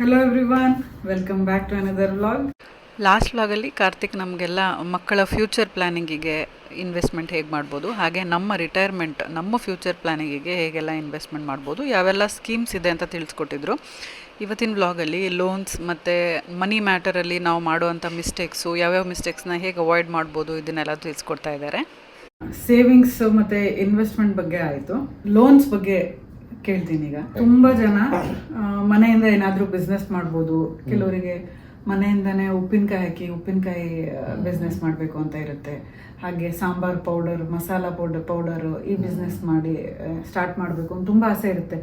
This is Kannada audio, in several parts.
Hello everyone welcome back to another vlog last ವ್ಲಾಗಲ್ಲಿ ಕಾರ್ತಿಕ್ ನಮಗೆಲ್ಲ ಮಕ್ಕಳ ಫ್ಯೂಚರ್ ಪ್ಲ್ಯಾನಿಂಗಿಗೆ ಇನ್ವೆಸ್ಟ್ಮೆಂಟ್ ಹೇಗೆ ಮಾಡ್ಬೋದು ಹಾಗೆ ನಮ್ಮ ರಿಟೈರ್ಮೆಂಟ್ ನಮ್ಮ ಫ್ಯೂಚರ್ ಪ್ಲ್ಯಾನಿಂಗಿಗೆ ಹೇಗೆಲ್ಲ ಇನ್ವೆಸ್ಟ್ಮೆಂಟ್ ಮಾಡ್ಬೋದು ಯಾವೆಲ್ಲ ಸ್ಕೀಮ್ಸ್ ಇದೆ ಅಂತ ತಿಳಿಸ್ಕೊಟ್ಟಿದ್ರು. ಇವತ್ತಿನ ವ್ಲಾಗಲ್ಲಿ ಲೋನ್ಸ್ ಮತ್ತು ಮನಿ ಮ್ಯಾಟರಲ್ಲಿ ನಾವು ಮಾಡುವಂಥ ಮಿಸ್ಟೇಕ್ಸು ಯಾವ್ಯಾವ ಮಿಸ್ಟೇಕ್ಸ್ನ ಹೇಗೆ ಅವಾಯ್ಡ್ ಮಾಡ್ಬೋದು ಇದನ್ನೆಲ್ಲ ತಿಳಿಸ್ಕೊಡ್ತಾ ಇದ್ದಾರೆ. ಸೇವಿಂಗ್ಸ್ ಮತ್ತೆ ಇನ್ವೆಸ್ಟ್ಮೆಂಟ್ ಬಗ್ಗೆ ಆಯಿತು. ಲೋನ್ಸ್ ಬಗ್ಗೆ ಕೇಳ್ತೀನಿ ಈಗ. ತುಂಬಾ ಜನ ಮನೆಯಿಂದ ಏನಾದ್ರೂ ಬಿಸ್ನೆಸ್ ಮಾಡ್ಬೋದು. ಕೆಲವರಿಗೆ ಮನೆಯಿಂದಾನೇ ಉಪ್ಪಿನಕಾಯಿ ಹಾಕಿ ಉಪ್ಪಿನಕಾಯಿ ಬಿಸ್ನೆಸ್ ಮಾಡಬೇಕು ಅಂತ ಇರುತ್ತೆ. ಹಾಗೆ sambar powder, masala powder powder ಈ ಬಿಸ್ನೆಸ್ ಮಾಡಿ ಸ್ಟಾರ್ಟ್ ಮಾಡಬೇಕು ಅಂತ ತುಂಬಾ ಆಸೆ ಇರುತ್ತೆ.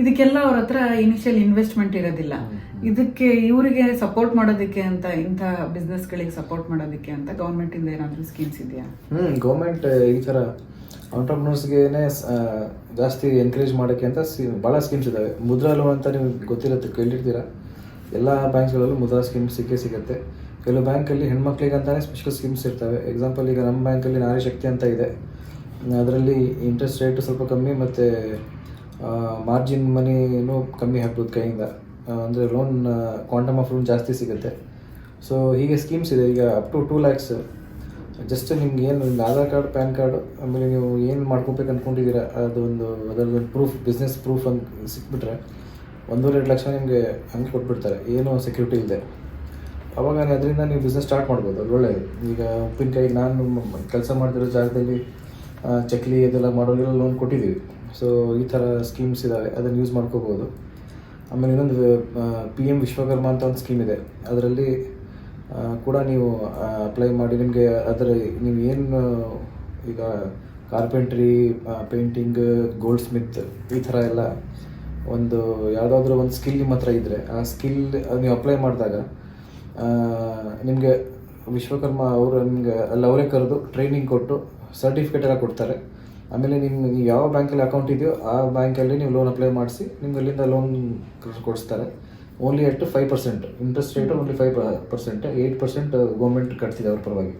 ಇದಕ್ಕೆಲ್ಲ ಅವ್ರ ಹತ್ರ ಇನಿಷಿಯಲ್ ಇನ್ವೆಸ್ಟ್ಮೆಂಟ್ ಇರೋದಿಲ್ಲ. ಇದಕ್ಕೆ ಇವರಿಗೆ ಸಪೋರ್ಟ್ ಮಾಡೋದಕ್ಕೆ ಅಂತ, ಇಂಥ ಬಿಸ್ನೆಸ್ಗಳಿಗೆ ಸಪೋರ್ಟ್ ಮಾಡೋದಕ್ಕೆ ಅಂತ ಗೌರ್ಮೆಂಟ್ ಇಂದ ಏನಾದರೂ ಸ್ಕೀಮ್ಸ್ ಇದೆಯಾ? ಹ್ಞೂ ಗೌರ್ಮೆಂಟ್ ಈ ಥರ ಆಂಟ್ರಪ್ರನರ್ಸ್ಗೇನೆ ಜಾಸ್ತಿ ಎನ್ಕರೇಜ್ ಮಾಡೋಕ್ಕೆ ಅಂತ ಸಿ ಭಾಳ ಸ್ಕೀಮ್ಸ್ ಇದ್ದಾವೆ ಮುದ್ರಾ ಲೋನ್ ಅಂತ ನಿಮ್ಗೆ ಗೊತ್ತಿರುತ್ತೆ, ಕೇಳಿರ್ತೀರ? ಎಲ್ಲ ಬ್ಯಾಂಕ್ಸ್ಗಳಲ್ಲೂ ಮುದ್ರಾ ಸ್ಕೀಮ್ ಸಿಕ್ಕೇ ಸಿಗುತ್ತೆ. ಕೆಲವು ಬ್ಯಾಂಕಲ್ಲಿ ಹೆಣ್ಮಕ್ಳಿಗೆ ಅಂತಾನೆ ಸ್ಪೆಷಲ್ ಸ್ಕೀಮ್ಸ್ ಇರ್ತವೆ. ಎಕ್ಸಾಂಪಲ್ ಈಗ ನಮ್ಮ ಬ್ಯಾಂಕಲ್ಲಿ ನಾರಿ ಶಕ್ತಿ ಅಂತ ಇದೆ. ಅದರಲ್ಲಿ ಇಂಟ್ರೆಸ್ಟ್ ರೇಟ್ ಸ್ವಲ್ಪ ಕಮ್ಮಿ ಮತ್ತು ಮಾರ್ಜಿನ್ ಮನಿನೂ ಕಮ್ಮಿ ಹಾಕ್ಬೋದು ಕೈಯಿಂದ. ಅಂದರೆ ಲೋನ್ ಕ್ವಾಂಟಮ್ ಆಫ್ ಲೋನ್ ಜಾಸ್ತಿ ಸಿಗುತ್ತೆ. ಸೊ ಹೀಗೆ ಸ್ಕೀಮ್ಸ್ ಇದೆ. ಈಗ up to two lakhs just ನಿಮ್ಗೆ ಏನು ಒಂದು ಆಧಾರ್ ಕಾರ್ಡ್, ಪ್ಯಾನ್ ಕಾರ್ಡ್, ಆಮೇಲೆ ನೀವು ಏನು ಮಾಡ್ಕೋಬೇಕು ಅಂದ್ಕೊಂಡಿದ್ದೀರಾ ಅದೊಂದು ಅದರದೊಂದು ಪ್ರೂಫ್ ಬಿಸ್ನೆಸ್ ಪ್ರೂಫ್ ಅಂತ ಸಿಕ್ಬಿಟ್ರೆ ಒಂದೂವರೆ ಎರಡು ಲಕ್ಷ ನಿಮಗೆ ಹಂಗೆ ಕೊಟ್ಬಿಡ್ತಾರೆ. ಏನೂ ಸೆಕ್ಯೂರಿಟಿ ಇಲ್ಲದೆ ಅವಾಗ ಅದರಿಂದ ನೀವು ಬಿಸ್ನೆಸ್ ಸ್ಟಾರ್ಟ್ ಮಾಡ್ಬೋದು, ಅದು ಒಳ್ಳೆಯದು ಈಗ ಉಪ್ಪಿನಕಾಯಿ ನಾನು ಕೆಲಸ ಮಾಡ್ತಿರೋ ಜಾಗದಲ್ಲಿ ಚಕ್ಲಿ ಅದೆಲ್ಲ ಮಾಡೋರಿಗೆಲ್ಲ ಲೋನ್ ಕೊಟ್ಟಿದ್ದೀವಿ. ಸೊ ಈ ಥರ ಸ್ಕೀಮ್ಸ್ ಇದ್ದಾವೆ ಅದನ್ನು ಯೂಸ್ ಮಾಡ್ಕೋಬೋದು. ಆಮೇಲೆ ಇನ್ನೊಂದು ಪಿ ಎಂ ವಿಶ್ವಕರ್ಮ ಅಂತ ಒಂದು ಸ್ಕೀಮ್ ಇದೆ. ಅದರಲ್ಲಿ ಕೂಡ ನೀವು ಅಪ್ಲೈ ಮಾಡಿ ನಿಮಗೆ ಅದರ ನೀವು ಏನು ಈಗ ಕಾರ್ಪೆಂಟ್ರಿ ಪೇಂಟಿಂಗ್ ಗೋಲ್ಡ್ ಸ್ಮಿತ್ ಈ ಥರ ಎಲ್ಲ ಒಂದು ಯಾವುದಾದ್ರೂ ಒಂದು ಸ್ಕಿಲ್ ನಿಮ್ಮ ಹತ್ರ ಇದ್ದರೆ ಆ ಸ್ಕಿಲ್ ನೀವು ಅಪ್ಲೈ ಮಾಡಿದಾಗ ನಿಮಗೆ ವಿಶ್ವಕರ್ಮ ಅವರು ನಿಮಗೆ ಅಲ್ಲಿ, ಅವರೇ ಕರೆದು ಟ್ರೈನಿಂಗ್ ಕೊಟ್ಟು ಸರ್ಟಿಫಿಕೇಟ್ ಎಲ್ಲ ಕೊಡ್ತಾರೆ. ಆಮೇಲೆ ನಿಮ್ಮ ಯಾವ ಬ್ಯಾಂಕಲ್ಲಿ ಅಕೌಂಟ್ ಇದೆಯೋ ಆ ಬ್ಯಾಂಕಲ್ಲಿ ನೀವು ಲೋನ್ ಅಪ್ಲೈ ಮಾಡಿಸಿ ನಿಮ್ಗೆ ಅಲ್ಲಿಂದ ಲೋನ್ ಕೊಡಿಸ್ತಾರೆ. Only at five percent interest rate only five percent eight percent government ಕಟ್ತಿದೆ ಅವ್ರ ಪರವಾಗಿ.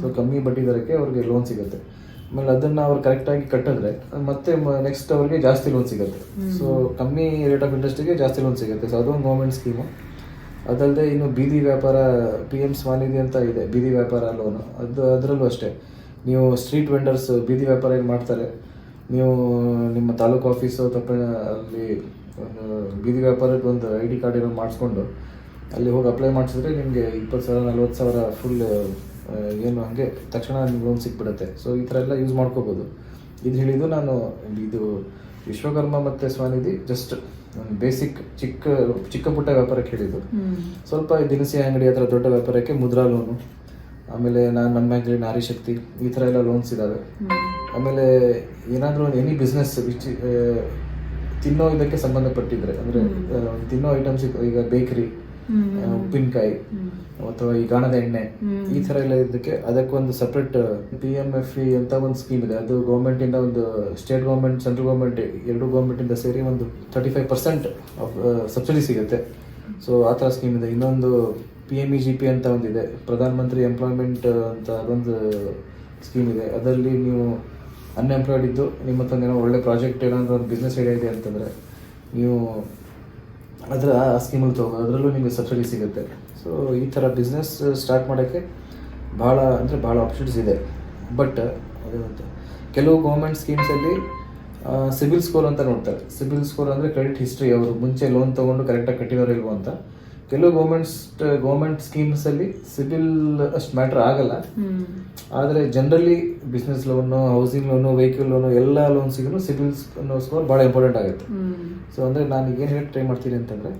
ಸೊ ಕಮ್ಮಿ ಬಡ್ಡಿ ದರಕ್ಕೆ ಅವ್ರಿಗೆ ಲೋನ್ ಸಿಗುತ್ತೆ. ಆಮೇಲೆ ಅದನ್ನು ಅವ್ರು ಕರೆಕ್ಟಾಗಿ ಕಟ್ಟಿದ್ರೆ ಮತ್ತೆ ನೆಕ್ಸ್ಟ್ ಅವ್ರಿಗೆ ಜಾಸ್ತಿ ಲೋನ್ ಸಿಗುತ್ತೆ. ಸೊ ಕಮ್ಮಿ ರೇಟ್ ಆಫ್ ಇಂಟ್ರೆಸ್ಟಿಗೆ ಜಾಸ್ತಿ ಲೋನ್ ಸಿಗುತ್ತೆ. ಸೊ ಅದೊಂದು ಗೌರ್ಮೆಂಟ್ ಸ್ಕೀಮು ಅದಲ್ಲದೆ ಇನ್ನು ಬೀದಿ ವ್ಯಾಪಾರ ಪಿ ಎಂ ಸ್ವಾನಿಧಿ ಅಂತ ಇದೆ. ಬೀದಿ ವ್ಯಾಪಾರ ಲೋನ್ ಅದು ಅದರಲ್ಲೂ ಅಷ್ಟೇ. ನೀವು ಸ್ಟ್ರೀಟ್ ವೆಂಡರ್ಸ್ ಬೀದಿ ವ್ಯಾಪಾರ ಏನು ಮಾಡ್ತಾರೆ? ನೀವು ನಿಮ್ಮ ತಾಲೂಕು ಆಫೀಸು ಅಥವಾ ಅಲ್ಲಿ ಒಂದು ಬೀದಿ ವ್ಯಾಪಾರಕ್ಕೆ ಒಂದು ಐ ಡಿ ಕಾರ್ಡ್ ಏನೋ ಮಾಡಿಸ್ಕೊಂಡು ಅಲ್ಲಿ ಹೋಗಿ ಅಪ್ಲೈ ಮಾಡಿಸಿದ್ರೆ ನಿಮಗೆ ಇಪ್ಪತ್ತು ಸಾವಿರ ನಲ್ವತ್ತು ಸಾವಿರ ಫುಲ್ ಏನು ಹಾಗೆ ತಕ್ಷಣ ನಿಮ್ಗೆ ಲೋನ್ ಸಿಕ್ಬಿಡುತ್ತೆ. ಸೊ ಈ ಥರ ಎಲ್ಲ ಯೂಸ್ ಮಾಡ್ಕೋಬೋದು. ಇದು ಹೇಳಿದ್ದು ನಾನು ಇದು ವಿಶ್ವಕರ್ಮ ಮತ್ತು ಸ್ವಾನಿಧಿ ಜಸ್ಟ್ ಒಂದು ಬೇಸಿಕ್ ಚಿಕ್ಕ ಚಿಕ್ಕ ಪುಟ್ಟ ವ್ಯಾಪಾರಕ್ಕೆ ಹೇಳಿದ್ದು. ಸ್ವಲ್ಪ ದಿನಸಿ ಅಂಗಡಿ ಹತ್ರ ದೊಡ್ಡ ವ್ಯಾಪಾರಕ್ಕೆ ಮುದ್ರಾ ಲೋನು ಆಮೇಲೆ ನಾನು ನಮ್ಮ ಬ್ಯಾಂಕಲ್ಲಿ ನಾರಿ ಶಕ್ತಿ ಈ ಥರ ಎಲ್ಲ ಲೋನ್ಸ್ ಇದ್ದಾವೆ ಆಮೇಲೆ ಏನಾದರೂ ಎನಿ ಬಿಸ್ನೆಸ್ ವಿಚ್ ತಿನ್ನೋ ಇದಕ್ಕೆ ಸಂಬಂಧಪಟ್ಟಿದ್ರೆ ಅಂದ್ರೆ ತಿನ್ನೋ ಐಟಮ್ಸ್ ಈಗ ಬೇಕರಿ ಉಪ್ಪಿನಕಾಯಿ ಅಥವಾ ಈ ಗಾಣದ ಎಣ್ಣೆ ಈ ತರ ಎಲ್ಲ ಇದಕ್ಕೆ ಅದಕ್ಕೊಂದು separate P M F E ಅಂತ ಒಂದು ಸ್ಕೀಮ್ ಇದೆ. ಅದು ಗೌರ್ಮೆಂಟಿಂದ ಒಂದು ಸ್ಟೇಟ್ ಗೌರ್ಮೆಂಟ್ ಸೆಂಟ್ರಲ್ ಗೌರ್ಮೆಂಟ್ ಎರಡು ಗೌರ್ಮೆಂಟಿಂದ ಸೇರಿ ಒಂದು ತರ್ಟಿ ಫೈವ್ ಪರ್ಸೆಂಟ್ ಸಬ್ಸಿಡಿ ಸಿಗುತ್ತೆ. ಸೊ ಆ ಥರ ಸ್ಕೀಮ್ ಇದೆ. ಇನ್ನೊಂದು P M E G P ಅಂತ ಒಂದಿದೆ. ಪ್ರಧಾನ ಮಂತ್ರಿ ಎಂಪ್ಲಾಯ್ಮೆಂಟ್ ಅಂತ ಅದೊಂದು ಸ್ಕೀಮ್ ಇದೆ. ಅದರಲ್ಲಿ ನೀವು ಅನ್ಎಂಪ್ಲಾಯ್ಡ್ ಇದ್ದು ನಿಮ್ಮ ಹತ್ರ ಏನೋ ಒಳ್ಳೆ ಪ್ರಾಜೆಕ್ಟ್ ಏನಾದರೂ ಒಂದು ಬಿಸ್ನೆಸ್ ಐಡಿಯಾ ಇದೆ ಅಂತಂದರೆ ನೀವು ಅದರ ಸ್ಕೀಮಲ್ಲಿ ತಗೋ ಅದರಲ್ಲೂ ನಿಮಗೆ ಸಬ್ಸಿಡಿ ಸಿಗುತ್ತೆ. ಸೊ ಈ ಥರ ಬಿಸ್ನೆಸ್ ಸ್ಟಾರ್ಟ್ ಮಾಡೋಕ್ಕೆ ಭಾಳ ಅಂದರೆ ಭಾಳ ಆಪ್ಷನ್ಸ್ ಇದೆ. ಬಟ್ ಕೆಲವು ಗೌರ್ಮೆಂಟ್ ಸ್ಕೀಮ್ಸಲ್ಲಿ ಸಿಬಿಲ್ ಸ್ಕೋರ್ ಅಂತ ನೋಡ್ತಾರೆ. ಸಿಬಿಲ್ ಸ್ಕೋರ್ ಅಂದರೆ ಕ್ರೆಡಿಟ್ ಹಿಸ್ಟ್ರಿ ಅವರು ಮುಂಚೆ ಲೋನ್ ತೊಗೊಂಡು ಕರೆಕ್ಟಾಗಿ ಕಟ್ಟಿದಾರೋ ಇಲ್ವೋ ಅಂತ. ಕೆಲವು ಗೌರ್ಮೆಂಟ್ಸ್ ಗೌರ್ಮೆಂಟ್ ಸ್ಕೀಮ್ಸಲ್ಲಿ ಸಿಬಿಲ್ ಅಷ್ಟು ಮ್ಯಾಟರ್ ಆಗಲ್ಲ. ಆದರೆ generally business loan housing loan vehicle loan ಎಲ್ಲ ಲೋನ್ಸಿಗೂ ಸಿಬಿಲ್ ಸ್ಕೋರ್ ಭಾಳ ಇಂಪಾರ್ಟೆಂಟ್ ಆಗುತ್ತೆ. ಸೊ ಅಂದರೆ ನಾನು ಏನು ಹೇಳಿ ಟ್ರೈ ಮಾಡ್ತೀನಿ ಅಂತಂದರೆ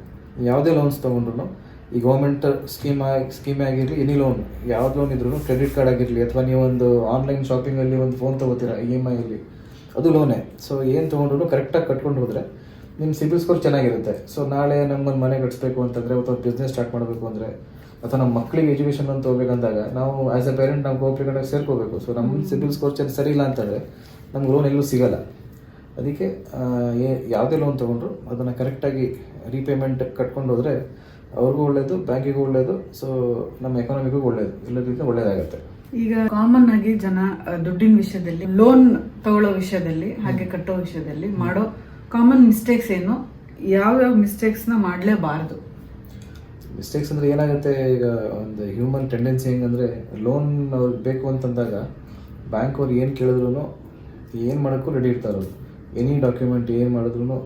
ಯಾವುದೇ ಲೋನ್ಸ್ ತೊಗೊಂಡ್ರು ಈ ಗೌರ್ಮೆಂಟ್ ಸ್ಕೀಮ್ ಸ್ಕೀಮೇ ಆಗಿರಲಿ ಎನಿ ಲೋನ್ ಯಾವ್ದು ಲೋನ್ ಇದ್ರೂ ಕ್ರೆಡಿಟ್ ಕಾರ್ಡ್ ಆಗಿರಲಿ ಅಥವಾ ನೀವು ಒಂದು ಆನ್ಲೈನ್ ಶಾಪಿಂಗಲ್ಲಿ ಒಂದು ಫೋನ್ ತೊಗೋತೀರಾ ಇ ಎಂ ಅಲ್ಲಿ ಅದು ಲೋನೇ ಸೊ ಏನು ತೊಗೊಂಡ್ರು ಕರೆಕ್ಟಾಗಿ ಕಟ್ಕೊಂಡು ಹೋದರೆ ನಿಮ್ಮ ಸಿಬಿಲ್ ಸ್ಕೋರ್ ಚೆನ್ನಾಗಿರುತ್ತೆ. ಸೊ ನಾಳೆ ನಮ್ಮೊಂದು ಮನೆ ಕಟ್ಟಿಸ್ಬೇಕು ಅಂತಂದರೆ ಅಥವಾ ಬಿಸ್ನೆಸ್ ಸ್ಟಾರ್ಟ್ ಮಾಡಬೇಕು ಅಂದರೆ ಅಥವಾ ನಮ್ಮ ಮಕ್ಕಳಿಗೆ ಎಜುಕೇಷನ್ ಅಂತ ಹೋಗ್ಬೇಕಂದಾಗ ನಾವು ಆ್ಯಸ್ ಎ ಪೇರೆಂಟ್ ನಾವು ಕೋಆಪ್ರೇಟ್ ಸೇರ್ಕೋಬೇಕು. ಸೊ ನಮ್ಮ ಸಿಬಿಲ್ ಸ್ಕೋರ್ ಚೆನ್ನಾಗಿ ಸರಿ ಇಲ್ಲ ಅಂತಂದರೆ ನಮ್ಗೆ ಲೋನ್ ಎಲ್ಲೂ ಸಿಗಲ್ಲ. ಅದಕ್ಕೆ ಯಾವುದೇ ಲೋನ್ ತೊಗೊಂಡ್ರು ಅದನ್ನು ಕರೆಕ್ಟಾಗಿ ರೀಪೇಮೆಂಟ್ ಕಟ್ಕೊಂಡು ಹೋದರೆ ಅವ್ರಿಗೂ ಒಳ್ಳೆಯದು ಬ್ಯಾಂಕಿಗೂ ಒಳ್ಳೆಯದು ಸೊ ನಮ್ಮ ಎಕಾನಮಿಗೂ ಒಳ್ಳೇದು. ಎಲ್ಲದರಿಂದ ಒಳ್ಳೆಯದಾಗುತ್ತೆ ಈಗ ಕಾಮನ್ ಆಗಿ ಜನ ದುಡ್ಡಿನ ವಿಷಯದಲ್ಲಿ ಲೋನ್ ತಗೊಳ್ಳೋ ವಿಷಯದಲ್ಲಿ ಹಾಗೆ ಕಟ್ಟೋ ವಿಷಯದಲ್ಲಿ ಮಾಡೋ ಕಾಮನ್ ಮಿಸ್ಟೇಕ್ಸ್ ಏನು? ಯಾವ್ಯಾವ ಮಿಸ್ಟೇಕ್ಸ್ನ ಮಾಡಲೇಬಾರದು. ಮಿಸ್ಟೇಕ್ಸ್ ಅಂದರೆ ಏನಾಗುತ್ತೆ? ಈಗ ಒಂದು ಹ್ಯೂಮನ್ ಟೆಂಡೆನ್ಸಿ ಹೆಂಗಂದರೆ ಲೋನ್ ಅವ್ರಿಗೆ ಬೇಕು ಅಂತಂದಾಗ ಬ್ಯಾಂಕ್ ಅವ್ರು ಏನು ಕೇಳಿದ್ರು ಏನು ಮಾಡೋಕ್ಕೂ ರೆಡಿ ಇರ್ತಾರೆ ಎನಿ ಡಾಕ್ಯುಮೆಂಟ್ ಏನು ಮಾಡಿದ್ರು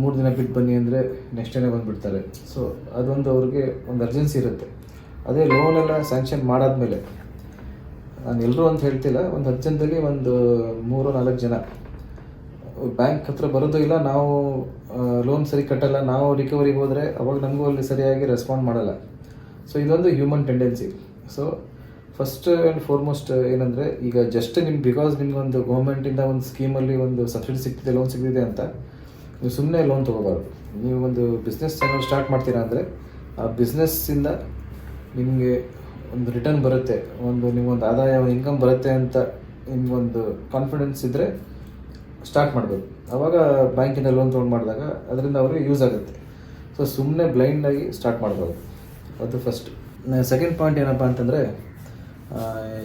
ಮೂರು ದಿನ ಬಿಟ್ಟು ಬನ್ನಿ ಅಂದರೆ ನೆಕ್ಸ್ಟ್ ಡೇನೇ ಬಂದುಬಿಡ್ತಾರೆ. ಸೊ ಅದೊಂದು ಅವ್ರಿಗೆ ಒಂದು ಅರ್ಜೆನ್ಸಿ ಇರುತ್ತೆ. ಅದೇ ಲೋನ್ ಎಲ್ಲ ಸ್ಯಾಂಕ್ಷನ್ ಮಾಡಾದ್ಮೇಲೆ, ನಾನು ಎಲ್ಲರೂ ಅಂತ ಹೇಳ್ತಿಲ್ಲ, ಒಂದು ಜನದಲ್ಲಿ ಒಂದು ಮೂರು ನಾಲ್ಕು ಜನ. ಬ್ಯಾಂಕ್ ಹತ್ರ ಬರೋದು ಇಲ್ಲ, ನಾವು ಲೋನ್ ಸರಿ ಕಟ್ಟಲ್ಲ, ನಾವು ರಿಕವರಿಗೆ ಹೋದರೆ ಅವಾಗ ನಮಗೂ ಅಲ್ಲಿ ಸರಿಯಾಗಿ ರೆಸ್ಪಾಂಡ್ ಮಾಡಲ್ಲ. ಸೊ ಇದೊಂದು human tendency so first and foremost ಏನಂದರೆ, ಈಗ ಜಸ್ಟ್ ನಿಮ್ಗೆ ಬಿಕಾಸ್ ನಿಮ್ಗೊಂದು ಗೌರ್ಮೆಂಟಿಂದ ಒಂದು ಸ್ಕೀಮಲ್ಲಿ ಒಂದು ಸಬ್ಸಿಡಿ ಸಿಗ್ತಿದೆ ಲೋನ್ ಸಿಗ್ತಿದೆ ಅಂತ, ನೀವು ಸುಮ್ಮನೆ ಲೋನ್ ತೊಗೋಬಾರ್ದು. ನೀವು ಒಂದು ಬಿಸ್ನೆಸ್ ಚಾನಲ್ ಸ್ಟಾರ್ಟ್ ಮಾಡ್ತೀರಾ ಅಂದರೆ, ಆ ಬಿಸ್ನೆಸ್ಸಿಂದ ನಿಮಗೆ ಒಂದು ರಿಟರ್ನ್ ಬರುತ್ತೆ. ಒಂದು ನಿಮಗೊಂದು ಆದಾಯ ಇನ್ಕಮ್ ಬರುತ್ತೆ ಅಂತ ನಿಮ್ಗೊಂದು ಕಾನ್ಫಿಡೆನ್ಸ್ ಇದ್ದರೆ ಸ್ಟಾರ್ಟ್ ಮಾಡಬೇಕು. ಆವಾಗ ಬ್ಯಾಂಕಿನ ಲೋನ್ ತೊಗೊಂಡು ಮಾಡಿದಾಗ ಅದರಿಂದ ಅವರಿಗೆ ಯೂಸ್ ಆಗುತ್ತೆ. ಸೊ ಸುಮ್ಮನೆ ಬ್ಲೈಂಡಾಗಿ ಸ್ಟಾರ್ಟ್ ಮಾಡಬಾರ್ದು ಅದು ಫಸ್ಟ್ ಸೆಕೆಂಡ್ ಪಾಯಿಂಟ್ ಏನಪ್ಪ ಅಂತಂದರೆ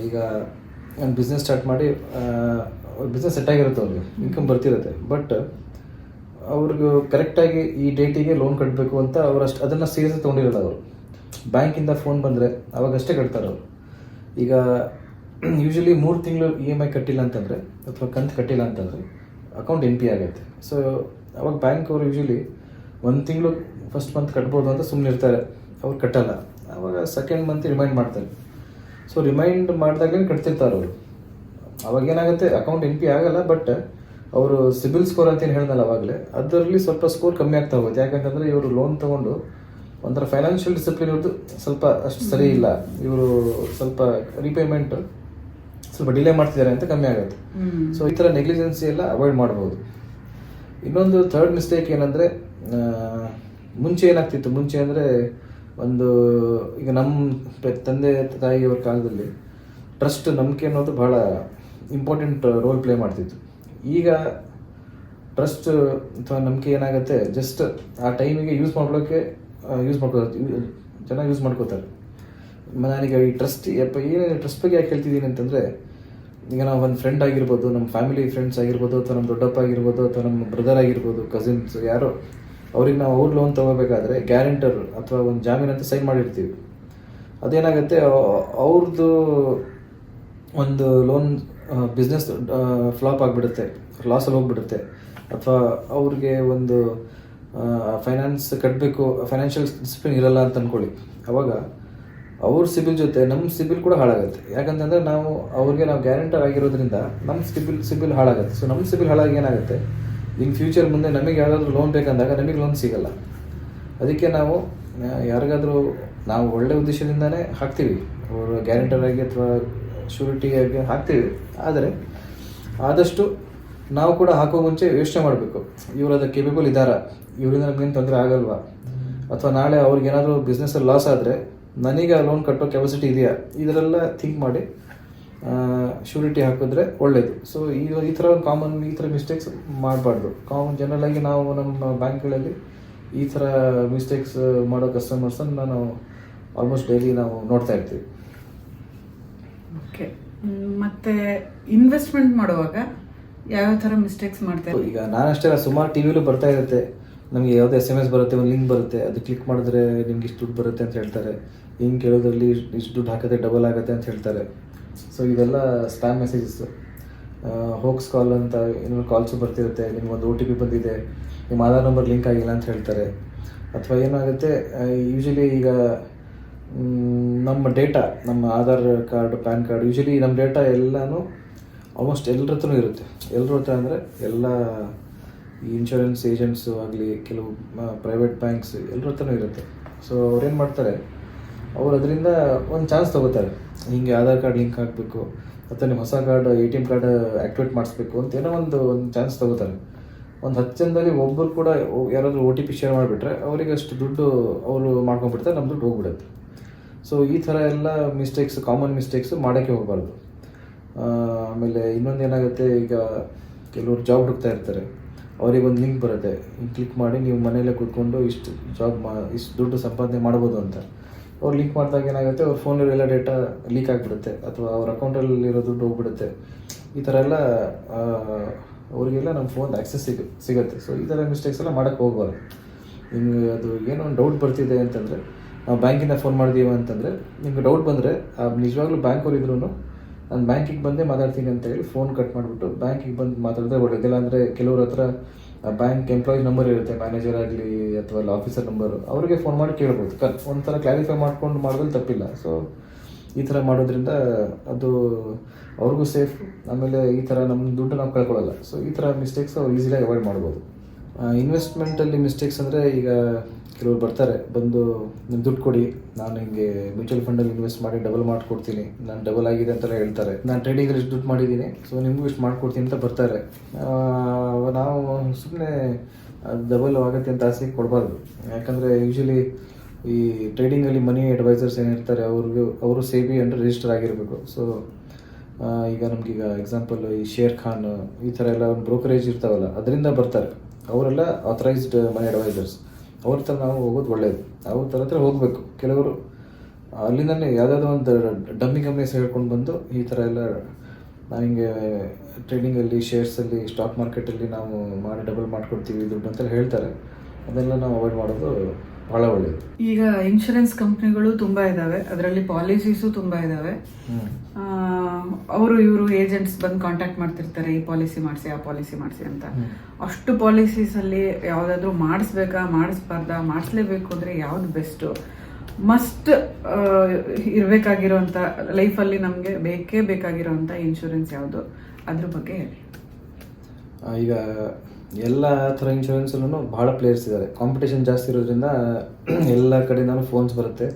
ಈಗ ನಾನು ಬಿಸ್ನೆಸ್ ಸ್ಟಾರ್ಟ್ ಮಾಡಿ ಬಿಸ್ನೆಸ್ ಸೆಟ್ ಆಗಿರುತ್ತೆ ಅವ್ರಿಗೆ. ಇನ್ಕಮ್ ಬರ್ತಿರುತ್ತೆ. ಬಟ್ ಅವ್ರಿಗೂ ಕರೆಕ್ಟಾಗಿ ಈ ಡೇಟಿಗೆ ಲೋನ್ ಕಟ್ಟಬೇಕು ಅಂತ ಅವ್ರು ಅಷ್ಟು, ಅದನ್ನು ಸೀರಿಯಸ್ ತೊಗೊಂಡಿರಲ್ಲ ಅವರು. ಬ್ಯಾಂಕಿಂದ ಫೋನ್ ಬಂದರೆ ಅವಾಗಷ್ಟೇ ಕಟ್ತಾರೆ ಅವರು. ಈಗ ಯೂಶ್ವಲಿ ಮೂರು ತಿಂಗಳು ಇ ಎಂ ಐ ಕಟ್ಟಿಲ್ಲ ಅಂತಂದರೆ, ಅಥವಾ ಕಂತು ಕಟ್ಟಿಲ್ಲ ಅಂತಂದರೆ ಅಕೌಂಟ್ ಎನ್ ಪಿ ಆಗುತ್ತೆ ಸೊ ಅವಾಗ ಬ್ಯಾಂಕ್ ಅವರು ಯೂಶಲಿ ಒಂದು ತಿಂಗಳು ಫಸ್ಟ್ ಮಂತ್ ಕಟ್ಬೋದು ಅಂತ ಸುಮ್ಮನೆ ಇರ್ತಾರೆ. ಅವ್ರು ಕಟ್ಟಲ್ಲ. ಅವಾಗ ಸೆಕೆಂಡ್ ಮಂತ್ ರಿಮೈಂಡ್ ಮಾಡ್ತಾರೆ. ಸೊ ರಿಮೈಂಡ್ ಮಾಡಿದಾಗಲೇ ಕಟ್ತಿರ್ತಾರೆ ಅವರು. ಅವಾಗ ಏನಾಗುತ್ತೆ, ಅಕೌಂಟ್ ಎನ್ ಪಿ ಆಗಲ್ಲ ಬಟ್ ಅವರು ಸಿಬಿಲ್ ಸ್ಕೋರ್ ಅಂತ ಏನು ಹೇಳ್ದಲ್ಲ ಅವಾಗಲೇ, ಅದರಲ್ಲಿ ಸ್ವಲ್ಪ ಸ್ಕೋರ್ ಕಮ್ಮಿ ಆಗ್ತಾ ಹೋಗುತ್ತೆ. ಯಾಕಂತಂದರೆ ಇವರು ಲೋನ್ ತೊಗೊಂಡು ಒಂಥರ ಫೈನಾನ್ಷಿಯಲ್ ಡಿಸಿಪ್ಲಿನ್ ಇರೋದು ಸ್ವಲ್ಪ ಅಷ್ಟು ಸರಿ ಇಲ್ಲ. ಇವರು ಸ್ವಲ್ಪ ರೀಪೇಮೆಂಟ್ ಸ್ವಲ್ಪ ಡಿಲೇ ಮಾಡ್ತಿದ್ದಾರೆ ಅಂತ ಕಮ್ಮಿ ಆಗುತ್ತೆ. ಸೊ ಈ ಥರ ನೆಗ್ಲಿಜೆನ್ಸಿ ಎಲ್ಲ ಅವಾಯ್ಡ್ ಮಾಡ್ಬೋದು. ಇನ್ನೊಂದು ಥರ್ಡ್ ಮಿಸ್ಟೇಕ್ ಏನಂದರೆ ಮುಂಚೆ ಏನಾಗ್ತಿತ್ತು? ಮುಂಚೆ ಅಂದರೆ ಒಂದು ಈಗ ನಮ್ಮ ತಂದೆ ತಾಯಿಯವ್ರ ಕಾಲದಲ್ಲಿ ಟ್ರಸ್ಟ್ ನಂಬಿಕೆ ಅನ್ನೋದು ಬಹಳ ಇಂಪಾರ್ಟೆಂಟ್ ರೋಲ್ ಪ್ಲೇ ಮಾಡ್ತಿತ್ತು. ಈಗ ಟ್ರಸ್ಟ್ ಅಥವಾ ನಂಬಿಕೆ ಏನಾಗುತ್ತೆ? ಜಸ್ಟ್ ಆ ಟೈಮಿಗೆ ಯೂಸ್ ಮಾಡ್ಕೊಳ್ಳೋಕ್ಕೆ ಯೂಸ್ ಮಾಡ್ಕೋ ಜನ ಯೂಸ್ ಮಾಡ್ಕೋತಾರೆ ನನಗೆ ನಾನೀಗ ಈ ಟ್ರಸ್ಟ್ ಯಪ್ಪ ಏನೇನು ಟ್ರಸ್ಟ್ ಬಗ್ಗೆ ಯಾಕೆ ಹೇಳ್ತಿದ್ದೀನಿ ಅಂತಂದರೆ ಈಗ ನಾವು ಒಂದು ಫ್ರೆಂಡ್ ಆಗಿರ್ಬೋದು ನಮ್ಮ ಫ್ಯಾಮಿಲಿ ಫ್ರೆಂಡ್ಸ್ ಆಗಿರ್ಬೋದು, ಅಥವಾ ನಮ್ಮ ದೊಡ್ಡಪ್ಪ ಆಗಿರ್ಬೋದು, ಅಥವಾ ನಮ್ಮ ಬ್ರದರ್ ಆಗಿರ್ಬೋದು ಕಸಿನ್ಸ್ ಯಾರೋ, ಅವ್ರಿಗೆ ನಾವು ಅವ್ರ ಲೋನ್ ತೊಗೋಬೇಕಾದ್ರೆ ಗ್ಯಾರಂಟರ್ ಅಥವಾ ಒಂದು ಜಾಮೀನು ಅಂತ ಸೈನ್ ಮಾಡಿರ್ತೀವಿ. ಅದೇನಾಗುತ್ತೆ, ಅವ್- ಅವ್ರದ್ದು ಒಂದು ಲೋನ್ ಬಿಸ್ನೆಸ್ ಫ್ಲಾಪ್ ಆಗಿಬಿಡುತ್ತೆ ಲಾಸಲ್ಲಿ ಹೋಗ್ಬಿಡುತ್ತೆ. ಅಥವಾ ಅವ್ರಿಗೆ ಒಂದು ಫೈನಾನ್ಸ್ ಕಟ್ಟಬೇಕು ಫೈನಾನ್ಷಿಯಲ್ ಡಿಸಿಪ್ಲಿನ್ ಇರಲ್ಲ ಅಂತ ಅಂದ್ಕೊಳ್ಳಿ ಅವಾಗ ಅವ್ರ ಸಿಬಿಲ್ ಜೊತೆ ನಮ್ಮ ಸಿಬಿಲ್ ಕೂಡ ಹಾಳಾಗುತ್ತೆ. ಯಾಕಂತಂದರೆ ನಾವು ಅವ್ರಿಗೆ ನಾವು ಗ್ಯಾರಂಟರ್ ಆಗಿರೋದ್ರಿಂದ ನಮ್ಮ ಸಿಬಿಲ್ ಸಿಬಿಲ್ ಹಾಳಾಗುತ್ತೆ. ಸೊ ನಮ್ಮ ಸಿಬಿಲ್ ಹಾಳಾಗಿ ಏನಾಗುತ್ತೆ? ಇನ್ ಫ್ಯೂಚರ್ ಮುಂದೆ ನಮಗೆ ಯಾರಾದರೂ ಲೋನ್ ಬೇಕಂದಾಗ ನಮಗೆ ಲೋನ್ ಸಿಗಲ್ಲ. ಅದಕ್ಕೆ ನಾವು ಯಾರಿಗಾದರೂ ನಾವು ಒಳ್ಳೆ ಉದ್ದೇಶದಿಂದನೇ ಹಾಕ್ತೀವಿ. ಅವರು ಗ್ಯಾರಂಟರ್ ಆಗಿ ಅಥವಾ ಶೂರಿಟಿ ಆಗಿ ಹಾಕ್ತೀವಿ. ಆದರೆ ಆದಷ್ಟು ನಾವು ಕೂಡ ಹಾಕೋ ಮುಂಚೆ ಯೋಚನೆ ಮಾಡಬೇಕು. ಇವರು ಅದಕ್ಕೆ ಕೇಪೇಬಲ್ ಇದ್ದಾರಾ? ಇವರಿಂದ ನಮಗೇನು ತೊಂದರೆ ಆಗಲ್ವಾ? ಅಥವಾ ನಾಳೆ ಅವ್ರಿಗೆ ಏನಾದರೂ ಬಿಸ್ನೆಸ್ಸಲ್ಲಿ ಲಾಸ್ ಆದರೆ ನನಗೆ ಆ ಲೋನ್ ಕಟ್ಟೋ ಕೆಪಾಸಿಟಿ ಇದೆಯಾ? ಇದರೆಲ್ಲ ಥಿಂಕ್ ಮಾಡಿ ಶೂರಿಟಿ ಹಾಕಿದ್ರೆ ಒಳ್ಳೆಯದು ಸೊ ಈ ಈ ಥರ ಕಾಮನ್ ಈ ಥರ ಮಿಸ್ಟೇಕ್ಸ್ ಮಾಡಬಾರ್ದು. ಕಾಮನ್ ಜನರಲ್ ಆಗಿ ನಾವು ನಮ್ಮ ಬ್ಯಾಂಕ್ಗಳಲ್ಲಿ ಈ ಥರ ಮಿಸ್ಟೇಕ್ಸ್ ಮಾಡೋ ಕಸ್ಟಮರ್ಸನ್ನು ನಾನು ಆಲ್ಮೋಸ್ಟ್ ಡೈಲಿ ನಾವು ನೋಡ್ತಾ ಇರ್ತೀವಿ. ಓಕೆ ಮತ್ತೆ ಇನ್ವೆಸ್ಟ್ಮೆಂಟ್ ಮಾಡುವಾಗ ಯಾವ ಥರ ಮಿಸ್ಟೇಕ್ಸ್ ಮಾಡ್ತಾರೆ? ಈಗ ನಾನಷ್ಟೇ ಸುಮಾರು ಟಿ ವಿಲೂ ಬರ್ತಾ ಇರುತ್ತೆ. ನಮಗೆ ಯಾವುದೇ ಎಸ್ ಎಂ ಎಸ್ ಬರುತ್ತೆ, ಒಂದು ಲಿಂಕ್ ಬರುತ್ತೆ, ಅದು ಕ್ಲಿಕ್ ಮಾಡಿದ್ರೆ ನಿಮ್ಗೆ ಇಷ್ಟು ದುಡ್ಡು ಬರುತ್ತೆ ಅಂತ ಹೇಳ್ತಾರೆ. ಹಿಂಗೆ ಕೇಳೋದ್ರಲ್ಲಿ ಇಷ್ಟು ದುಡ್ಡು ಹಾಕಿದ್ರೆ ಡಬಲ್ ಆಗುತ್ತೆ ಅಂತ ಹೇಳ್ತಾರೆ. ಸೊ ಇದೆಲ್ಲ ಸ್ಪ್ಯಾಮ್ ಮೆಸೇಜಸ್ಸು ಹೋಕ್ಸ್ ಕಾಲ್ ಅಂತ ಏನೋ ಕಾಲ್ಸು ಬರ್ತಿರುತ್ತೆ ನಿಮ್ಗೊಂದು ಒ ಟಿ ಪಿ ಬಂದಿದೆ, ನಿಮ್ಮ ಆಧಾರ್ ನಂಬರ್ ಲಿಂಕ್ ಆಗಿಲ್ಲ ಅಂತ ಹೇಳ್ತಾರೆ. ಅಥವಾ ಏನಾಗುತ್ತೆ ಯೂಶಲಿ ಈಗ ನಮ್ಮ ಡೇಟಾ ನಮ್ಮ Aadhaar card PAN card usually ನಮ್ಮ ಡೇಟಾ ಎಲ್ಲನೂ ಆಲ್ಮೋಸ್ಟ್ ಎಲ್ಲರ ಹತ್ರನೂ ಇರುತ್ತೆ. ಎಲ್ಲರ ಹತ್ರ ಅಂದರೆ ಎಲ್ಲ ಈ ಇನ್ಶೂರೆನ್ಸ್ ಏಜೆಂಟ್ಸು ಆಗಲಿ, ಕೆಲವು ಪ್ರೈವೇಟ್ ಬ್ಯಾಂಕ್ಸ್ ಎಲ್ಲರ ಹತ್ರನೂ ಇರುತ್ತೆ. ಸೊ ಅವ್ರೇನು ಮಾಡ್ತಾರೆ? ಅವ್ರು ಅದರಿಂದ ಒಂದು ಚಾನ್ಸ್ ತೊಗೋತಾರೆ. ಹಿಂಗೆ ಆಧಾರ್ ಕಾರ್ಡ್ ಲಿಂಕ್ ಹಾಕಬೇಕು, ಅಥವಾ ನಿಮ್ಮ ಹೊಸ card, A T M card activate ಮಾಡಿಸ್ಬೇಕು ಅಂತ ಏನೋ ಒಂದು ಒಂದು ಚಾನ್ಸ್ ತೊಗೋತಾರೆ. ಒಂದು ಹತ್ತು ಜನದಲ್ಲಿ ಒಬ್ಬರು ಕೂಡ ಯಾರಾದರೂ ಒ ಟಿ ಪಿ ಶೇರ್ ಮಾಡಿಬಿಟ್ರೆ ಅವರಿಗೆ ಅಷ್ಟು ದುಡ್ಡು ಅವರು ಮಾಡ್ಕೊಂಡ್ಬಿಡ್ತಾರೆ ನಮ್ಮ ದುಡ್ಡು ಹೋಗ್ಬಿಡುತ್ತೆ. ಸೊ ಈ ಥರ ಎಲ್ಲ ಮಿಸ್ಟೇಕ್ಸ್ ಕಾಮನ್ ಮಿಸ್ಟೇಕ್ಸು ಮಾಡೋಕ್ಕೆ ಹೋಗಬಾರ್ದು. ಆಮೇಲೆ ಇನ್ನೊಂದು ಏನಾಗುತ್ತೆ, ಈಗ ಕೆಲವರು ಜಾಬ್ ಹುಡುಕ್ತಾ ಇರ್ತಾರೆ. ಅವ್ರಿಗೆ ಒಂದು ಲಿಂಕ್ ಬರುತ್ತೆ. ಕ್ಲಿಕ್ ಮಾಡಿ ನೀವು ಮನೆಯಲ್ಲೇ ಕೂತ್ಕೊಂಡು ಇಷ್ಟು ಜಾಬ್ ಮಾ, ಇಷ್ಟು ದುಡ್ಡು ಸಂಪಾದನೆ ಮಾಡ್ಬೋದು ಅಂತ. ಅವ್ರು ಲಿಂಕ್ ಮಾಡಿದಾಗ ಏನಾಗುತ್ತೆ, ಅವ್ರ ಎಲ್ಲ ಡೇಟಾ ಲೀಕ್ ಆಗಿಬಿಡುತ್ತೆ. ಅಥವಾ ಅವ್ರ ಅಕೌಂಟಲ್ಲಿರೋ ದುಡ್ಡು ಹೋಗ್ಬಿಡುತ್ತೆ. ಈ ಥರ ಎಲ್ಲ ಅವರಿಗೆಲ್ಲ ನಮ್ಮ ಫೋನ್ ಆ್ಯಕ್ಸೆಸ್ ಸಿಗ, ಸಿಗುತ್ತೆ. ಸೊ ಈ ಥರ ಮಿಸ್ಟೇಕ್ಸ್ ಎಲ್ಲ ಮಾಡೋಕ್ಕೆ ಹೋಗ್ಬಾರ್ದು. ನಿಮಗೆ ಅದು ಏನೋ ಒಂದು ಡೌಟ್ ಬರ್ತಿದೆ ಅಂತಂದರೆ, ನಾವು ಬ್ಯಾಂಕಿಂದ ಫೋನ್ ಮಾಡಿದೀವಿ ಅಂತಂದರೆ, ನಿಮಗೆ ಡೌಟ್ ಬಂದರೆ ನಿಜವಾಗ್ಲೂ ಬ್ಯಾಂಕವ್ರು ಇದ್ರೂ ನಾನು ಬ್ಯಾಂಕಿಗೆ ಬಂದೇ ಮಾತಾಡ್ತೀನಿ ಅಂತ ಹೇಳಿ ಫೋನ್ ಕಟ್ ಮಾಡಿಬಿಟ್ಟು ಬ್ಯಾಂಕಿಗೆ ಬಂದು ಮಾತಾಡಿದ್ರೆ ಒಳ್ಳೆಯದಿಲ್ಲ ಅಂದರೆ ಕೆಲವ್ರ ಹತ್ರ ಬ್ಯಾಂಕ್ ಎಂಪ್ಲಾಯೀಸ್ ನಂಬರ್ ಇರುತ್ತೆ ಮ್ಯಾನೇಜರ್ ಆಗಲಿ ಅಥವಾ ಅಲ್ಲಿ ಆಫೀಸರ್ ನಂಬರು ಅವ್ರಿಗೆ ಫೋನ್ ಮಾಡಿ ಕೇಳ್ಬೋದು. ಕ, ಒಂಥರ ಕ್ಲಾರಿಫೈ ಮಾಡ್ಕೊಂಡು ಮಾಡೋದ್ರಲ್ಲಿ ತಪ್ಪಿಲ್ಲ. ಸೊ ಈ ಥರ ಮಾಡೋದ್ರಿಂದ ಅದು ಅವ್ರಿಗೂ ಸೇಫ್ ಆಮೇಲೆ ಈ ಥರ ನಮ್ಮ ದುಡ್ಡು ನಾವು ಕಳ್ಕೊಳ್ಳಲ್ಲ. ಸೊ ಈ ಥರ ಮಿಸ್ಟೇಕ್ಸ್ ಅವ್ರು ಈಸಿಯಾಗಿ ಅವಾಯ್ಡ್ ಮಾಡ್ಬೋದು. ಇನ್ವೆಸ್ಟ್ಮೆಂಟಲ್ಲಿ ಮಿಸ್ಟೇಕ್ಸ್ ಅಂದರೆ ಈಗ ಕೆಲವರು ಬರ್ತಾರೆ, ಬಂದು ನಿಮ್ಮ ದುಡ್ಡು ಕೊಡಿ, ನಾನು ಹಿಂಗೆ ಮ್ಯೂಚುವಲ್ ಫಂಡಲ್ಲಿ ಇನ್ವೆಸ್ಟ್ ಮಾಡಿ ಡಬಲ್ ಮಾಡಿಕೊಡ್ತೀನಿ ನಾನು ಡಬಲ್ ಆಗಿದೆ ಅಂತೆಲ್ಲ ಹೇಳ್ತಾರೆ. ನಾನು ಟ್ರೇಡಿಂಗಲ್ಲಿ ಇಷ್ಟು ದುಡ್ಡು ಮಾಡಿದ್ದೀನಿ ಸೊ ನಿಮಗೂ ಇಷ್ಟು ಮಾಡಿಕೊಡ್ತೀನಿ ಅಂತ ಬರ್ತಾರೆ. ನಾವು ಸುಮ್ಮನೆ ಡಬಲ್ ಆಗುತ್ತೆ ಅಂತ ಆಸೆ ಕೊಡಬಾರ್ದು. ಯಾಕಂದರೆ ಯೂಶಲಿ ಈ ಟ್ರೇಡಿಂಗಲ್ಲಿ ಮನಿ ಅಡ್ವೈಸರ್ಸ್ ಏನಿರ್ತಾರೆ ಅವ್ರಿಗೂ, ಅವರು ಸೇಬಿ ಅಂಡರ್ ರಿಜಿಸ್ಟರ್ ಆಗಿರಬೇಕು. ಸೊ ಈಗ ನಮಗೀಗ ಎಕ್ಸಾಂಪಲ್ ಈ ಶೇರ್ ಖಾನ್ ಈ ಥರ ಎಲ್ಲ ಒಂದು ಬ್ರೋಕರೇಜ್ ಇರ್ತಾವಲ್ಲ, ಅದರಿಂದ ಬರ್ತಾರೆ. ಅವರೆಲ್ಲ ಆಥರೈಸ್ಡ್ ಮನಿ ಅಡ್ವೈಸರ್ಸ್ ಅವ್ರ ಥರ ನಾವು ಹೋಗೋದು ಒಳ್ಳೆಯದು ಅವ್ರ ಥರ ಹತ್ರ ಹೋಗಬೇಕು. ಕೆಲವರು, ಅಲ್ಲಿಂದಲೇ ಯಾವುದಾದ್ರು ಒಂದು ಡಮ್ಮಿ ಕಂಪ್ನೀಸ್ ಹೇಳ್ಕೊಂಡು ಬಂದು ಈ ಥರ ಎಲ್ಲ ನಾವು ಹಿಂಗೆ ಟ್ರೇಡಿಂಗಲ್ಲಿ ಶೇರ್ಸಲ್ಲಿ ಸ್ಟಾಕ್ ಮಾರ್ಕೆಟಲ್ಲಿ ನಾವು ಮಾಡಿ ಡಬಲ್ ಮಾಡ್ಕೊಡ್ತೀವಿ, ದುಡ್ಡು ಅಂತ ಹೇಳ್ತಾರೆ. ಅದೆಲ್ಲ ನಾವು ಅವಾಯ್ಡ್ ಮಾಡೋದು ಭಾಳ ಒಳ್ಳೆಯದು ಈಗ ಇನ್ಶೂರೆನ್ಸ್ ಕಂಪ್ನಿಗಳು ತುಂಬಾ ಇದಾವೆ. ಅದರಲ್ಲಿ ಪಾಲಿಸೀಸು ತುಂಬಾ ಇದಾವೆ. ಅವರು ಇವರು ಏಜೆಂಟ್ಸ್ ಬಂದು ಕಾಂಟ್ಯಾಕ್ಟ್ ಮಾಡ್ತಿರ್ತಾರೆ ಈ ಪಾಲಿಸಿ ಮಾಡಿಸಿ ಆ ಪಾಲಿಸಿ ಮಾಡಿಸಿ ಅಂತ. ಅಷ್ಟು ಪಾಲಿಸೀಸ್ ಅಲ್ಲಿ ಯಾವ್ದಾದ್ರು ಮಾಡಿಸ್ಬೇಕಾ ಮಾಡಿಸ್ಬಾರ್ದಾ ಮಾಡಿಸ್ಲೇಬೇಕು ಅಂದ್ರೆ ಯಾವ್ದು ಬೆಸ್ಟ್ ಮಸ್ಟ್ ಇರಬೇಕಾಗಿರೋಂಥ ಲೈಫಲ್ಲಿ ನಮಗೆ ಬೇಕೇ ಬೇಕಾಗಿರೋಂಥ ಇನ್ಶೂರೆನ್ಸ್ ಯಾವುದು? ಅದ್ರ ಬಗ್ಗೆ ಹೇಳಿ. ಈಗ ಎಲ್ಲ ಥರ ಇನ್ಶೂರೆನ್ಸಲ್ಲೂ ಭಾಳ ಪ್ಲೇಯರ್ಸ್ ಇದ್ದಾರೆ ಕಾಂಪಿಟೇಷನ್ ಜಾಸ್ತಿ ಇರೋದ್ರಿಂದ ಎಲ್ಲ ಕಡೆಯಿಂದಲೂ ಫೋನ್ಸ್ ಬರುತ್ತೆ.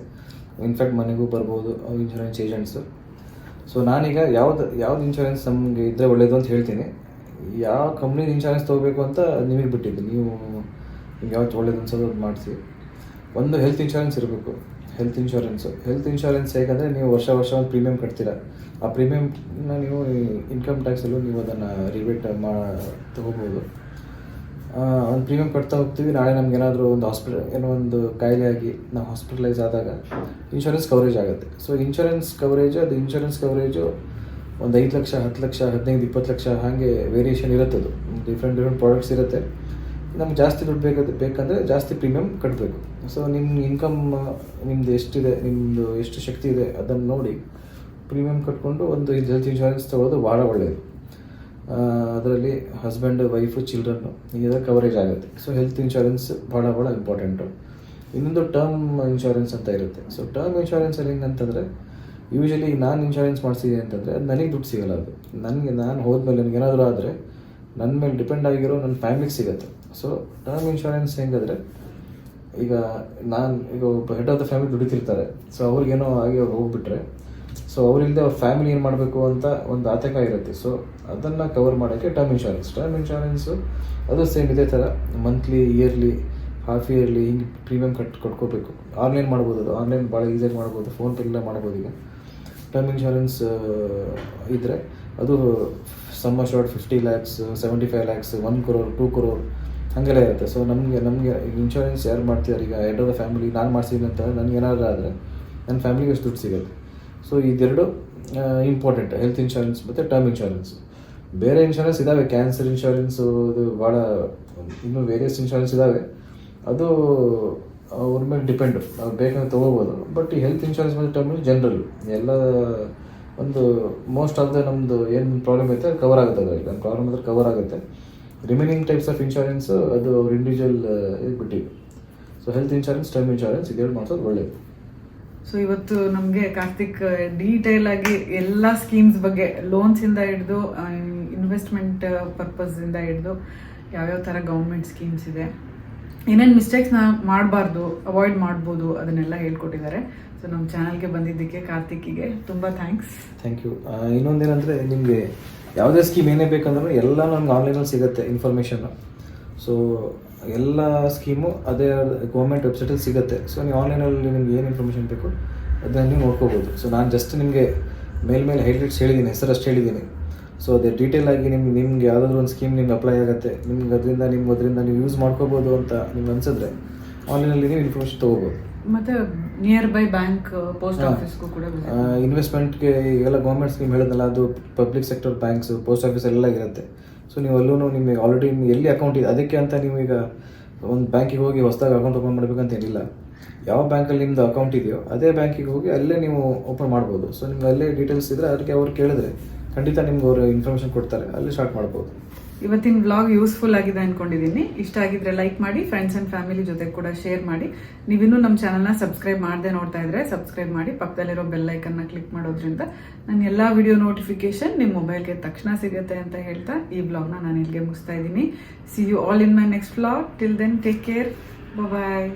ಇನ್ಫ್ಯಾಕ್ಟ್ ಮನೆಗೂ ಬರ್ಬೋದು ಇನ್ಶೂರೆನ್ಸ್ ಏಜೆಂಟ್ಸು ಸೊ ನಾನೀಗ ಯಾವ್ದು ಯಾವ್ದು ಇನ್ಶೂರೆನ್ಸ್ ನಮಗೆ ಇದ್ದರೆ ಒಳ್ಳೇದು ಅಂತ ಹೇಳ್ತೀನಿ. ಯಾವ ಕಂಪ್ನಿದು ಇನ್ಶೂರೆನ್ಸ್ ತೊಗೋಬೇಕು ಅಂತ ನಿಮಗೆ ಬಿಟ್ಟಿದ್ದು. ನೀವು ನಿಮ್ಗೆ ಯಾವತ್ತು ಒಳ್ಳೇದು ಅನ್ಸೋದು ಮಾಡಿಸಿ ಒಂದು ಹೆಲ್ತ್ ಇನ್ಶೂರೆನ್ಸ್ ಇರಬೇಕು. ಹೆಲ್ತ್ ಇನ್ಶೂರೆನ್ಸು ಹೆಲ್ತ್ ಇನ್ಶೂರೆನ್ಸ್ ಹೇಗಂದರೆ ನೀವು ವರ್ಷ ವರ್ಷ ಒಂದು ಪ್ರೀಮಿಯಂ ಕಟ್ತೀರ. ಆ ಪ್ರೀಮಿಯಮ್ನ ನೀವು ಇನ್ಕಮ್ ಟ್ಯಾಕ್ಸಲ್ಲೂ ನೀವು ಅದನ್ನು ರಿಬೇಟ್ ಮಾ, ತೊಗೋಬೋದು. ಒಂದು ಪ್ರೀಮಿಯಂ ಕಟ್ತಾ ಹೋಗ್ತೀವಿ. ನಾಳೆ ನಮ್ಗೆ ಏನಾದರೂ ಒಂದು ಹಾಸ್ಪಿಟಲ್ ಏನೋ ಒಂದು ಕಾಯಿಲೆ ಆಗಿ ನಾವು ಹಾಸ್ಪಿಟಲೈಸ್ ಆದಾಗ ಇನ್ಶೂರೆನ್ಸ್ ಕವರೇಜ್ ಆಗುತ್ತೆ. ಸೊ ಇನ್ಶೂರೆನ್ಸ್ ಕವರೇಜು ಅದು ಇನ್ಶೂರೆನ್ಸ್ ಕವರೇಜು ಒಂದು ಐದು ಲಕ್ಷ, ಹತ್ತು ಲಕ್ಷ, ಹದಿನೈದು, ಇಪ್ಪತ್ತು ಲಕ್ಷ ಹಾಗೆ ವೇರಿಯೇಷನ್ ಇರುತ್ತೆ ಅದು ಡಿಫ್ರೆಂಟ್ ಡಿಫ್ರೆಂಟ್ ಪ್ರಾಡಕ್ಟ್ಸ್ ಇರುತ್ತೆ. ನಮ್ಗೆ ಜಾಸ್ತಿ ದುಡ್ಡು ಬೇಕಾದ, ಬೇಕಂದರೆ ಜಾಸ್ತಿ ಪ್ರೀಮಿಯಂ ಕಟ್ಟಬೇಕು ಸೊ ನಿಮ್ಮ ಇನ್ಕಮ್ ನಿಮ್ಮದು ಎಷ್ಟಿದೆ ನಿಮ್ಮದು ಎಷ್ಟು ಶಕ್ತಿ ಇದೆ ಅದನ್ನು ನೋಡಿ ಪ್ರೀಮಿಯಂ ಕಟ್ಕೊಂಡು ಒಂದು ಹೆಲ್ತ್ ಇನ್ಶೂರೆನ್ಸ್ ತೊಗೊಳೋದು ಭಾಳ ಒಳ್ಳೆಯದು ಅದರಲ್ಲಿ ಹಸ್ಬೆಂಡ್ ವೈಫು ಚಿಲ್ಡ್ರನ್ನು ಇದೆಲ್ಲ ಕವರೇಜ್ ಆಗುತ್ತೆ. ಸೊ ಹೆಲ್ತ್ ಇನ್ಶೂರೆನ್ಸ್ ಭಾಳ ಭಾಳ ಇಂಪಾರ್ಟೆಂಟು ಇನ್ನೊಂದು ಟರ್ಮ್ ಇನ್ಶೂರೆನ್ಸ್ ಅಂತ ಇರುತ್ತೆ. ಸೊ ಟರ್ಮ್ ಇನ್ಶೂರೆನ್ಸಲ್ಲಿ ಹೆಂಗಂತಂದರೆ ಯೂಶಲಿ ನಾನು ಇನ್ಶೂರೆನ್ಸ್ ಮಾಡಿಸಿದೆ ಅಂತಂದರೆ ಅದು ನನಗೆ ದುಡ್ಡು ಸಿಗಲ್ಲ ಅದು. ನನಗೆ, ನಾನು ಹೋದ್ಮೇಲೆ ನನಗೇನಾದರೂ ಆದರೆ ನನ್ನ ಮೇಲೆ ಡಿಪೆಂಡ್ ಆಗಿರೋ ನನ್ನ ಫ್ಯಾಮಿಲಿಗೆ ಸಿಗುತ್ತೆ. ಸೊ ಟರ್ಮ್ ಇನ್ಶೂರೆನ್ಸ್ ಹೆಂಗಂದರೆ, ಈಗ ನಾನು, ಈಗ ಒಬ್ಬ ಹೆಡ್ ಆಫ್ ದ ಫ್ಯಾಮಿಲಿ ದುಡಿತಿರ್ತಾರೆ. ಸೊ ಅವ್ರಿಗೇನೋ ಆಗಿ ಅವ್ರು ಹೋಗ್ಬಿಟ್ರೆ ಸೊ ಅವರಿಲ್ಲದೆ ಅವ್ರ ಫ್ಯಾಮಿಲಿ ಏನು ಮಾಡಬೇಕು ಅಂತ ಒಂದು ಆತಂಕ ಇರುತ್ತೆ. ಸೊ ಅದನ್ನು ಕವರ್ ಮಾಡೋಕ್ಕೆ ಟರ್ಮ್ ಇನ್ಶೂರೆನ್ಸ್ ಟರ್ಮ್ ಇನ್ಶೂರೆನ್ಸು ಅದು ಸೇಮ್ ಇದೇ ಥರ ಮಂತ್ಲಿ ಇಯರ್ಲಿ ಹಾಫ್ ಇಯರ್ಲಿ ಹಿಂಗೆ ಪ್ರೀಮಿಯಂ ಕಟ್, ಕೊಟ್ಕೋಬೇಕು. ಆನ್ಲೈನ್ ಮಾಡ್ಬೋದು ಅದು. ಆನ್ಲೈನ್ ಭಾಳ ಈಸಿಯಾಗಿ ಮಾಡ್ಬೋದು. ಫೋನ್ಪೇಲ್ಲ ಮಾಡ್ಬೋದು ಈಗ. ಟರ್ಮ್ ಇನ್ಶೂರೆನ್ಸ್ ಇದ್ದರೆ ಅದು sum assured fifty lakhs seventy five lakhs one crore two crore ಹಾಗೆಲ್ಲ ಇರುತ್ತೆ. ಸೊ ನಮಗೆ ನಮಗೆ ಇನ್ಶೂರೆನ್ಸ್ ಯಾರು ಮಾಡ್ತಿದ್ದಾರೆ ಈಗ ಎರಡರ ಫ್ಯಾಮಿಲಿ ನಾನು ಮಾಡ್ಸಿದ್ದೀನಿ ಅಂತ ನನಗೆ ಏನಾದರೂ ಆದರೆ ನನ್ನ ಫ್ಯಾಮಿಲಿಗೆ ಎಷ್ಟು ದುಡ್ಡು ಸಿಗುತ್ತೆ ಸೊ ಇದೆರಡು ಇಂಪಾರ್ಟೆಂಟ್ ಹೆಲ್ತ್ ಇನ್ಶೂರೆನ್ಸ್ ಮತ್ತು ಟರ್ಮ್ ಇನ್ಶೂರೆನ್ಸ್ ಬೇರೆ ಇನ್ಶೂರೆನ್ಸ್ ಇದ್ದಾವೆ ಕ್ಯಾನ್ಸರ್ ಇನ್ಶೂರೆನ್ಸು ಅದು ಭಾಳ, ಇನ್ನೂ ವೇರಿಯಸ್ ಇನ್ಶೂರೆನ್ಸ್ ಇದ್ದಾವೆ ಅದು ಅವ್ರ ಮೇಲೆ ಡಿಪೆಂಡು ನಾವು ಬೇಕಂದ್ರೆ ತೊಗೋಬೋದು. ಬಟ್ ಈ ಹೆಲ್ತ್ ಇನ್ಶೂರೆನ್ಸ್ ಮತ್ತು ಟರ್ಮ್ ಜನರಲ್ ಎಲ್ಲ ಒಂದು ಮೋಸ್ಟ್ ಆಫ್ ದ ನಮ್ಮದು ಏನು ಪ್ರಾಬ್ಲಮ್ ಐತೆ ಕವರ್ ಆಗುತ್ತೆ ಅದರಲ್ಲಿ. ಪ್ರಾಬ್ಲಮ್ ಆದರೆ ಕವರ್ ಆಗುತ್ತೆ. ರಿಮೈನಿಂಗ್ ಟೈಪ್ಸ್ ಆಫ್ ಇನ್ಶೂರೆನ್ಸ್ ಅದು ಅವ್ರ ಇಂಡಿವಿಜುವಲ್ ಇದು ಬಿಟ್ಟಿದೆ so health insurance term insurance ಇದೆರಡು ಮಾತ್ರ ಒಳ್ಳೆಯದು ಸೊ ಇವತ್ತು ನಮಗೆ ಕಾರ್ತಿಕ್ ಡೀಟೇಲ್ ಆಗಿ ಎಲ್ಲ ಸ್ಕೀಮ್ಸ್ ಬಗ್ಗೆ ಲೋನ್ಸ್ ಇಂದ ಹಿಡಿದು ಇನ್ವೆಸ್ಟ್ಮೆಂಟ್ ಪರ್ಪಸ್ ಇಂದ ಹಿಡಿದು ಯಾವ್ಯಾವ ಥರ ಗೌರ್ಮೆಂಟ್ ಸ್ಕೀಮ್ಸ್ ಇದೆ. ಏನೇನು ಮಿಸ್ಟೇಕ್ಸ್ನ ಮಾಡಬಾರ್ದು ಅವಾಯ್ಡ್ ಮಾಡ್ಬೋದು ಅದನ್ನೆಲ್ಲ ಹೇಳ್ಕೊಟ್ಟಿದ್ದಾರೆ. ಸೊ ನಮ್ಮ ಚಾನಲ್ಗೆ ಬಂದಿದ್ದಕ್ಕೆ ಕಾರ್ತಿಕ್ಕಿಗೆ ತುಂಬ ಥ್ಯಾಂಕ್ಸ್ ಥ್ಯಾಂಕ್ ಯು ಇನ್ನೊಂದೇನಂದರೆ ನಿಮಗೆ ಯಾವುದೇ ಸ್ಕೀಮ್ ಏನೇ ಬೇಕಂದ್ರೂ ಎಲ್ಲ ನಮ್ಗೆ ಆನ್ಲೈನಲ್ಲಿ ಸಿಗುತ್ತೆ ಇನ್ಫಾರ್ಮೇಷನ್ನು ಸೊ ಎಲ್ಲ ಸ್ಕೀಮು ಅದೇ ಗೌರ್ಮೆಂಟ್ ವೆಬ್ಸೈಟಲ್ಲಿ ಸಿಗುತ್ತೆ. ಸೊ ನೀವು ಆನ್ಲೈನಲ್ಲಿ ನಿಮ್ಗೆ ಏನು ಇನ್ಫಾರ್ಮೇಷನ್ ಬೇಕು ಅದನ್ನ ನೀವು ನೋಡ್ಕೋಬೋದು. ಸೊ ನಾನು ಜಸ್ಟ್ ನಿಮಗೆ ಮೇಲ್ಮೇಲೆ ಹೈಲೈಟ್ಸ್ ಹೇಳಿದ್ದೀನಿ ಹೆಸರಷ್ಟು ಹೇಳಿದ್ದೀನಿ ಸೊ ಅದೇ ಡೀಟೇಲ್ ಆಗಿ ನಿಮ್ಗೆ ನಿಮ್ಗೆ ಯಾವುದಾದ್ರೂ ಒಂದು ಸ್ಕೀಮ್ ನಿಮ್ಗೆ ಅಪ್ಲೈ ಆಗುತ್ತೆ, ನಿಮ್ಗೆ ಅದರಿಂದ ನಿಮ್ಗೆ ಅದರಿಂದ ನೀವು ಯೂಸ್ ಮಾಡ್ಕೋಬೋದು ಅಂತ ನಿಮ್ಗೆ ಅನ್ಸಿದ್ರೆ ಆನ್ಲೈನಲ್ಲಿ ನೀವು ಇನ್ಫಾರ್ಮೇಷನ್ ತೊಗೋಬೋದು. ಮತ್ತೆ ನಿಯರ್ ಬೈ ಬ್ಯಾಂಕ್ ಪೋಸ್ಟ್. ಆಫೀಸ್ಗೂ ಕೂಡ ಇನ್ವೆಸ್ಟ್ಮೆಂಟ್ಗೆ ಎಲ್ಲ ಗೌರ್ಮೆಂಟ್ ಸ್ಕೀಮ್ ಹೇಳಿದಲ್ಲ ಅದು public sector banks post office ಎಲ್ಲ ಇರುತ್ತೆ. ಸೊ ನೀವು ಅಲ್ಲೂ ನಿಮಗೆ ಆಲ್ರೆಡಿ ಎಲ್ಲಿ ಅಕೌಂಟ್ ಇದೆ ಅದಕ್ಕೆ ಅಂತ ನೀವೀಗ ಒಂದು ಬ್ಯಾಂಕಿಗೆ ಹೋಗಿ ಹೊಸದಾಗಿ ಅಕೌಂಟ್ ಓಪನ್ ಮಾಡಬೇಕಂತ ಏನಿಲ್ಲ. ಯಾವ ಬ್ಯಾಂಕಲ್ಲಿ ನಿಮ್ಮದು ಅಕೌಂಟ್ ಇದೆಯೋ ಅದೇ ಬ್ಯಾಂಕಿಗೆ ಹೋಗಿ ಅಲ್ಲೇ ನೀವು ಓಪನ್ ಮಾಡ್ಬೋದು. ಸೊ ನಿಮ್ಗೆ ಅಲ್ಲೇ ಡೀಟೇಲ್ಸ್ ಇದ್ದರೆ ಅದಕ್ಕೆ ಅವ್ರು ಕೇಳಿದ್ರೆ ಖಂಡಿತ ನಿಮ್ಗೆ ಅವರು ಇನ್ಫಾರ್ಮೇಷನ್ ಕೊಡ್ತಾರೆ ಅಲ್ಲಿ ಸ್ಟಾರ್ಟ್ ಮಾಡ್ಬೋದು. ಇವತ್ತಿನ ವ್ಲಾಗ್ ಯೂಸ್ಫುಲ್ ಆಗಿದೆ ಅನ್ಕೊಂಡಿದ್ದೀನಿ ಇಷ್ಟ ಆಗಿದ್ರೆ ಲೈಕ್ ಮಾಡಿ ಫ್ರೆಂಡ್ಸ್ ಅಂಡ್ ಫ್ಯಾಮಿಲಿ ಜೊತೆ ಕೂಡ ಶೇರ್ ಮಾಡಿ. ನೀವಿನ್ನೂ ನಮ್ಮ ಚಾನಲ್ನ ಸಬ್ಸ್ಕ್ರೈಬ್ ಮಾಡದೆ ನೋಡ್ತಾ ಇದ್ರೆ ಸಬ್ಸ್ಕ್ರೈಬ್ ಮಾಡಿ, ಪಕ್ಕದಲ್ಲಿರೋ ಬೆಲ್ ಐಕನ್ನ ಕ್ಲಿಕ್ ಮಾಡೋದ್ರಿಂದ ನನ್ನ ಎಲ್ಲ ವಿಡಿಯೋ ನೋಟಿಫಿಕೇಶನ್ ನಿಮ್ಮ ಮೊಬೈಲ್ಗೆ ತಕ್ಷಣ ಸಿಗುತ್ತೆ ಅಂತ ಹೇಳ್ತಾ ಈ ಬ್ಲಾಗ್ನ ನಾನು ಇಲ್ಲಿಗೆ ಮುಗಿಸ್ತಾ ಇದ್ದೀನಿ. See you all in my next vlog till then take care bye